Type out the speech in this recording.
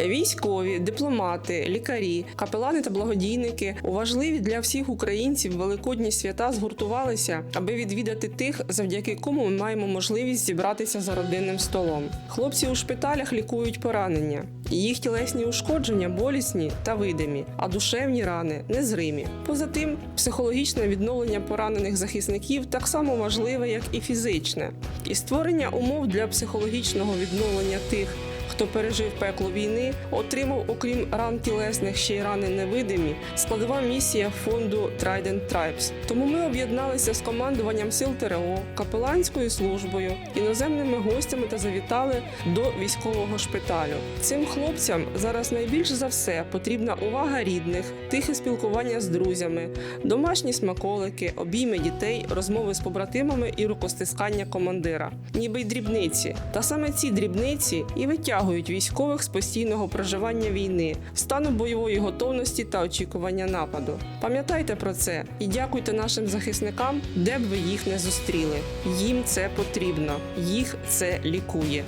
Військові, дипломати, лікарі, капелани та благодійники у важливі для всіх українців великодні свята згуртувалися, аби відвідати тих, завдяки кому ми маємо можливість зібратися за родинним столом. Хлопці у шпиталях лікують поранення. Їх тілесні ушкодження болісні та видимі, а душевні рани незримі. Поза тим, психологічне відновлення поранених захисників так само важливе, як і фізичне, і створення умов для психологічного відновлення тих. Хто пережив пекло війни, отримав, окрім ран тілесних, ще й рани невидимі, складова місія фонду Trident Tribes. Тому ми об'єдналися з командуванням сил ТРО, капеланською службою, іноземними гостями та завітали до військового шпиталю. Цим хлопцям зараз найбільш за все потрібна увага рідних, тихе спілкування з друзями, домашні смаколики, обійми дітей, розмови з побратимами і рукостискання командира, ніби й дрібниці. Та саме ці дрібниці і витягують військових з постійного проживання війни, стану бойової готовності та очікування нападу. Пам'ятайте про це і дякуйте нашим захисникам, де б ви їх не зустріли. Їм це потрібно, їх це лікує.